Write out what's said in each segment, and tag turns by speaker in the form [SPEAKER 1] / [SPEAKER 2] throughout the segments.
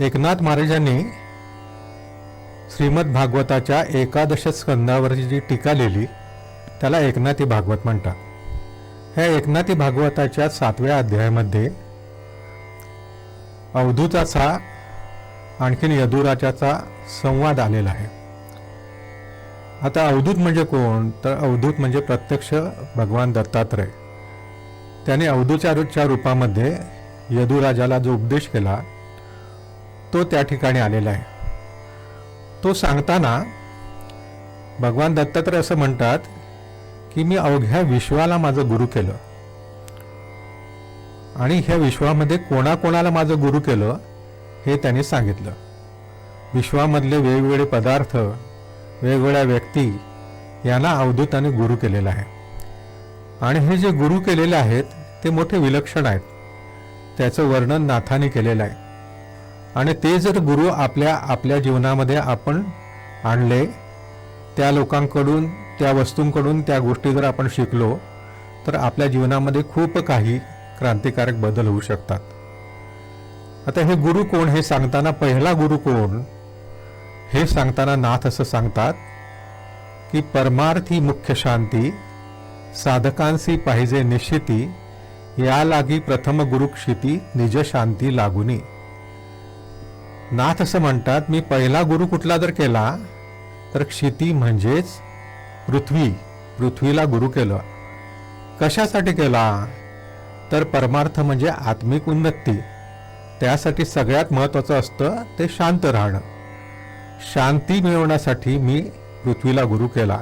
[SPEAKER 1] एकनाथ महाराजांनी श्रीमद भागवताच्या एकादश स्कंदावरची जी टीका लिहिली त्याला एकनाथी भागवत म्हणतात. ह्या एकनाथी भागवताच्या सातव्या अध्यायामध्ये अवधूताचा आणखीन यदुराजाचा संवाद आलेला आहे. आता अवधूत म्हणजे कोण? तर अवधूत म्हणजे प्रत्यक्ष भगवान दत्तात्रय. त्याने अवधूच्या रूपामध्ये यदुराजाला जो उपदेश केला तो त्या ठिकाणी आलेला आहे. तो सांगताना भगवान दत्तात्रय असं म्हणतात की मी अवघ्या विश्वाला माझं गुरु केलं. आणि ह्या विश्वामध्ये कोणाकोणाला माझं गुरु केलं हे त्यांनी सांगितलं. विश्वामधले वेगवेगळे पदार्थ वेगवेगळ्या व्यक्ती यांना अवधूताने गुरु केलेला आहे. आणि हे जे गुरु केलेले आहेत ते मोठे विलक्षण आहेत. त्याचं वर्णन नाथाने केलेलं आहे. आणि ते जर गुरु आपल्या आपल्या जीवनामध्ये आपण आणले त्या लोकांकडून त्या वस्तूंकडून त्या गोष्टी जर आपण शिकलो तर आपल्या जीवनामध्ये खूप काही क्रांतिकारक बदल होऊ शकतात. आता हे गुरु कोण हे सांगताना पहिला गुरु कोण हे सांगताना नाथ असं सांगतात की परमार्थी मुख्य शांती साधकांसी पाहिजे निश्चिती या लागी प्रथम गुरुक्षिती निज शांती लागुनी. नाथ असं म्हणतात मी पहिला गुरु कुठला जर केला तर क्षिती म्हणजेच पृथ्वी. पृथ्वीला गुरु केलं. कशासाठी केला? तर परमार्थ म्हणजे आत्मिक उन्नती. त्यासाठी सगळ्यात महत्त्वाचं असतं ते शांत राहणं. शांती मिळवण्यासाठी मी पृथ्वीला गुरु केला.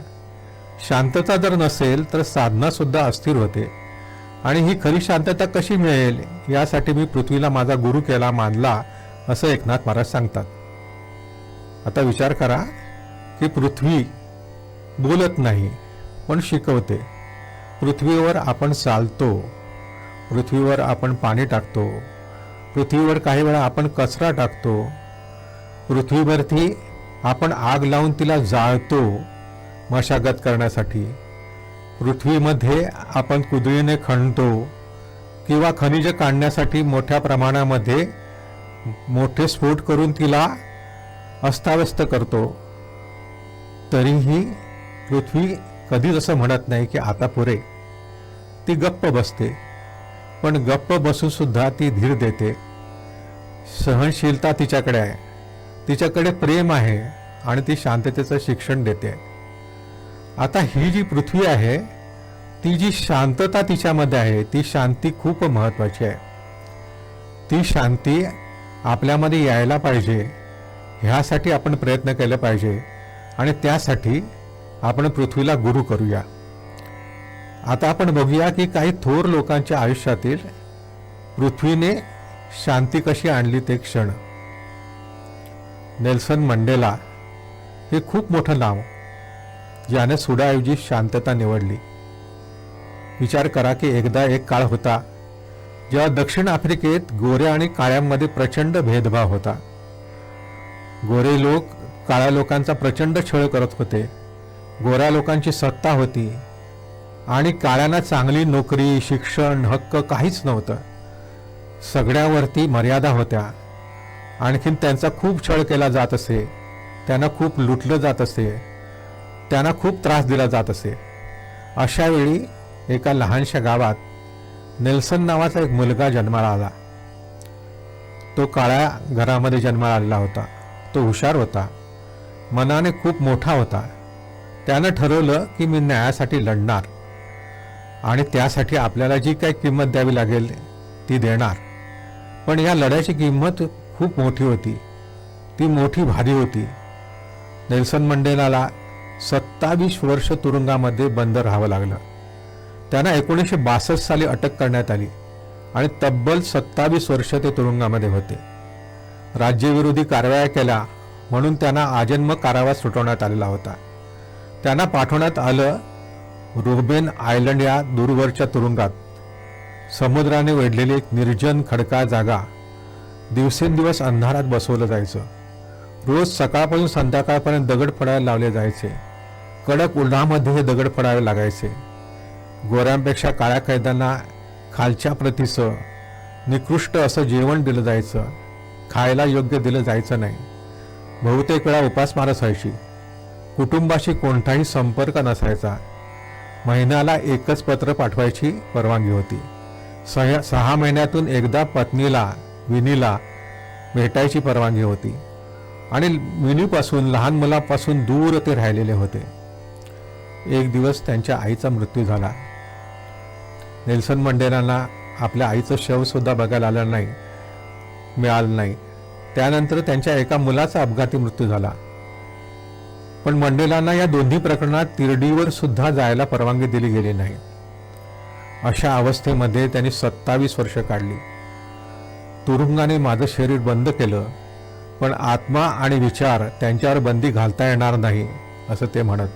[SPEAKER 1] शांतता जर नसेल तर साधनासुद्धा अस्थिर होते. आणि ही खरी शांतता कशी मिळेल? यासाठी मी पृथ्वीला माझा गुरु केला मानला. असं एकनाथ महाराज सांगतात. आता विचार करा की पृथ्वी बोलत नाही पण शिकवते. पृथ्वीवर आपण चालतो पृथ्वीवर आपण पाणी टाकतो पृथ्वीवर काही वेळा आपण कचरा टाकतो पृथ्वीवरती आपण आग लावून तिला जाळतो मशागत करण्यासाठी. पृथ्वीमध्ये आपण कुदळीने खणतो किंवा खनिज काढण्यासाठी मोठ्या प्रमाणामध्ये मोठे स्फोट करून तिला अस्ताव्यस्त करतो. तरीही पृथ्वी कधीच असं म्हणत नाही की आता पुरे. ती गप्प बसते. पण गप्प बसून सुद्धा ती धीर देते. सहनशीलता तिच्याकडे आहे. तिच्याकडे प्रेम आहे आणि ती शांततेचं शिक्षण देते. आता ही जी पृथ्वी आहे ती जी शांतता तिच्यामध्ये आहे ती शांती खूप महत्वाची आहे. ती शांती आपल्यामध्ये यायला पाहिजे. ह्यासाठी आपण प्रयत्न केले पाहिजे. आणि त्यासाठी आपण पृथ्वीला गुरु करूया. आता आपण बघूया की काही थोर लोकांच्या आयुष्यातील पृथ्वीने शांती कशी आणली ते क्षण. नेल्सन मंडेला हे खूप मोठं नाव ज्याने सुडाऐवजी शांतता निवडली. विचार करा की एकदा एक काळ होता जेव्हा दक्षिण आफ्रिकेत गोऱ्या आणि काळ्यांमध्ये प्रचंड भेदभाव होता. गोरे लोक काळ्या लोकांचा प्रचंड छळ करत होते. गोऱ्या लोकांची सत्ता होती. आणि काळ्यांना चांगली नोकरी शिक्षण हक्क काहीच नव्हतं. सगळ्यावरती मर्यादा होत्या. आणखीन त्यांचा खूप छळ केला जात असे. त्यांना खूप लुटलं जात असे. त्यांना खूप त्रास दिला जात असे. अशावेळी एका लहानशा गावात नेल्सन नावाचा एक मुलगा जन्माला आला. तो काळ्या घरामध्ये जन्माला आलेला होता. तो हुशार होता. मनाने खूप मोठा होता. त्यानं ठरवलं की मी न्यायासाठी लढणार आणि त्यासाठी आपल्याला जी काही किंमत द्यावी लागेल ती देणार. पण या लढ्याची किंमत खूप मोठी होती. ती मोठी भारी होती. नेल्सन मंडेलाला सत्तावीस वर्ष तुरुंगामध्ये बंद राहावं लागलं. त्यांना एकोणीसशे बासष्ट साली अटक करण्यात आली आणि तब्बल सत्तावीस वर्ष ते तुरुंगामध्ये होते. राज्यविरोधी कारवाया केल्या म्हणून त्यांना आजन्म कारावास सुटवण्यात आलेला होता. त्यांना पाठवण्यात आलं रुबेन आयलंड या दूरवरच्या तुरुंगात. समुद्राने वेढलेली एक निर्जन खडका जागा दिवसेंदिवस अंधारात बसवलं जायचं. रोज सकाळपासून संध्याकाळपर्यंत दगड पडायला लावले जायचे. कडक उन्हामध्ये हे दगड पडायला लागायचे. गोऱ्यांपेक्षा काळ्या कैद्यांना खालच्या प्रतीचं निकृष्ट असं जेवण दिलं जायचं. खायला योग्य दिलं जायचं नाही. बहुतेक वेळा उपासमारच व्हायची. कुटुंबाशी कोणताही संपर्क नसायचा. महिन्याला एकच पत्र पाठवायची परवानगी होती. सह सहा महिन्यातून एकदा पत्नीला विनीला भेटायची परवानगी होती. आणि विनीपासून लहान मुलापासून दूर ते राहिलेले होते. एक दिवस त्यांच्या आईचा मृत्यू झाला. नेल्सन मंडेलांना आपल्या आईचं शवसुद्धा बघायला आलं नाही मिळालं नाही. त्यानंतर त्यांच्या एका मुलाचा अपघाती मृत्यू झाला. पण मंडेलांना या दोन्ही प्रकरणात तिरडीवर सुद्धा जायला परवानगी दिली गेली नाही. अशा अवस्थेमध्ये त्यांनी सत्तावीस वर्ष काढली. तुरुंगाने माझं शरीर बंद केलं पण आत्मा आणि विचार त्यांच्यावर बंदी घालता येणार नाही असं ते म्हणत.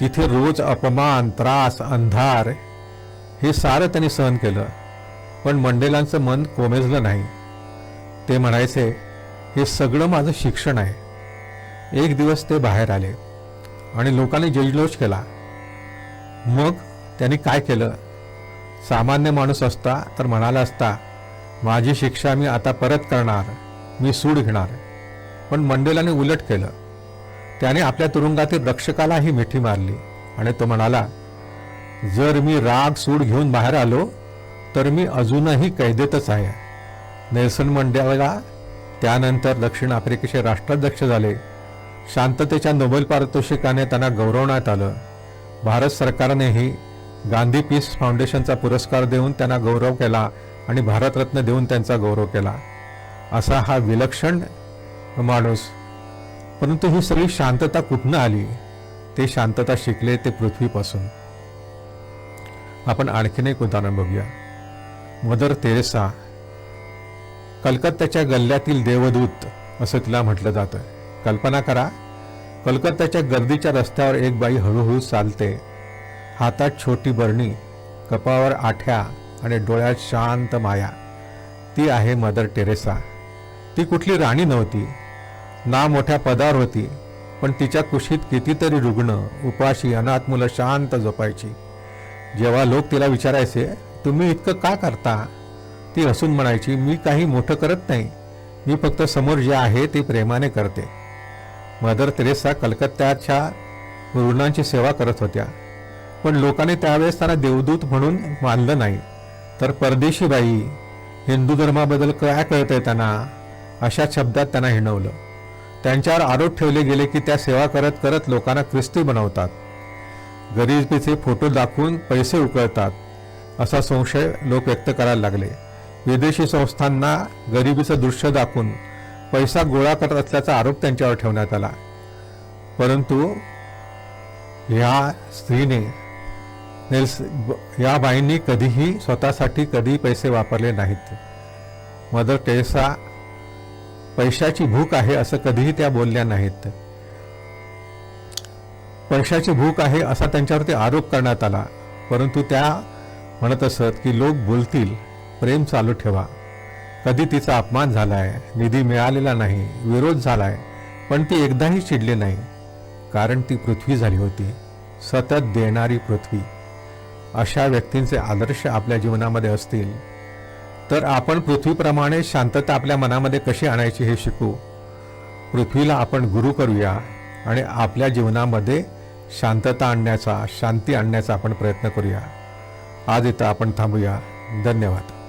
[SPEAKER 1] तिथे रोज अपमान त्रास अंधार हे सारं त्यांनी सहन केलं. पण मंडेलांचं मन कोमेजलं नाही. ते म्हणायचे हे सगळं माझं शिक्षण आहे. एक दिवस ते बाहेर आले आणि लोकांनी जल्लोष केला. मग त्यांनी काय केलं? सामान्य माणूस असता तर म्हणाला असता माझी शिक्षा मी आता परत करणार मी सूड घेणार. पण मंडेलाने उलट केलं. त्याने आपल्या तुरुंगातील रक्षकालाही मिठी मारली आणि तो म्हणाला जर मी राग सूड घेऊन बाहेर आलो तर मी अजूनही कैदेतच आहे. नेल्सन मंडेला त्यानंतर दक्षिण आफ्रिकेचे राष्ट्राध्यक्ष झाले. शांततेच्या नोबेल पारितोषिकाने त्यांना गौरवण्यात आलं. भारत सरकारनेही गांधी पीस फाउंडेशनचा पुरस्कार देऊन त्यांना गौरव केला आणि भारतरत्न देऊन त्यांचा गौरव केला. असा हा विलक्षण माणूस. परंतु ही सगळी शांतता कुठनं आली? ते शांतता शिकले ते पृथ्वीपासून. आपण आणखीन एक उदाहरण बघूया. मदर तेरेसा कलकत्त्याच्या गल्ल्यातील देवदूत असं तिला म्हटलं जातं कल्पना करा कलकत्त्याच्या गर्दीच्या रस्त्यावर एक बाई हळूहळू चालते. हातात छोटी बरणी कपावर आठ्या आणि डोळ्यात शांत माया. ती आहे मदर टेरेसा ती कुठली राणी नव्हती. ना मोठ्या पदावर होती पण तिच्या कुशीत कितीतरी रुग्ण उपाशी अनाथ मुलं शांत झोपायची. जेव्हा लोक तिला विचारायचे तुम्ही इतकं का करता? ती हसून म्हणायची मी काही मोठं करत नाही. मी फक्त समोर जे आहे ते प्रेमाने करते. मदर तेरेसा कलकत्त्याच्या रुग्णांची सेवा करत होत्या. पण लोकांनी त्यावेळेस त्यांना देवदूत म्हणून मानलं नाही. तर परदेशी बाई हिंदू धर्माबद्दल काय कळतंय त्यांना? अशा शब्दात त्यांना हिणवलं. त्यांच्यावर आरोप ठेवले गेले की त्या सेवा करत करत लोकांना ख्रिस्ती बनवतात. गरिबीचे फोटो दाखवून पैसे उकळतात असा संशय लोक व्यक्त करायला लागले. विदेशी संस्थांना गरिबीचं दृश्य दाखवून पैसा गोळा करत असल्याचा आरोप त्यांच्यावर ठेवण्यात आला. परंतु ह्या स्त्रीने नेल्स या बाईंनी कधीही स्वतःसाठी कधी पैसे वापरले नाहीत. मदर टेरेसा पैशाची भूक आहे असं कधीही त्या बोलल्या नाहीत. पैशाची भूक आहे असा त्यांच्यावरती आरोप करण्यात आला. परंतु त्या म्हणत असत की लोक बोलतील प्रेम चालू ठेवा. कधी तिचा अपमान झाला आहे निधी मिळालेला नाही विरोध झाला आहे पण ती एकदाही चिडली नाही. कारण ती पृथ्वी झाली होती सतत देणारी पृथ्वी. अशा व्यक्तींचे आदर्श आपल्या जीवनामध्ये असतील. तर आपण पृथ्वीप्रमाणे शांतता आपल्या मनामध्ये कशी आणायची हे शिकू. पृथ्वीला आपण गुरु करूया आणि आपल्या जीवनामध्ये शांतता आणण्याचा शांती आणण्याचा आपण प्रयत्न करूया. आज इथं आपण थांबूया. धन्यवाद.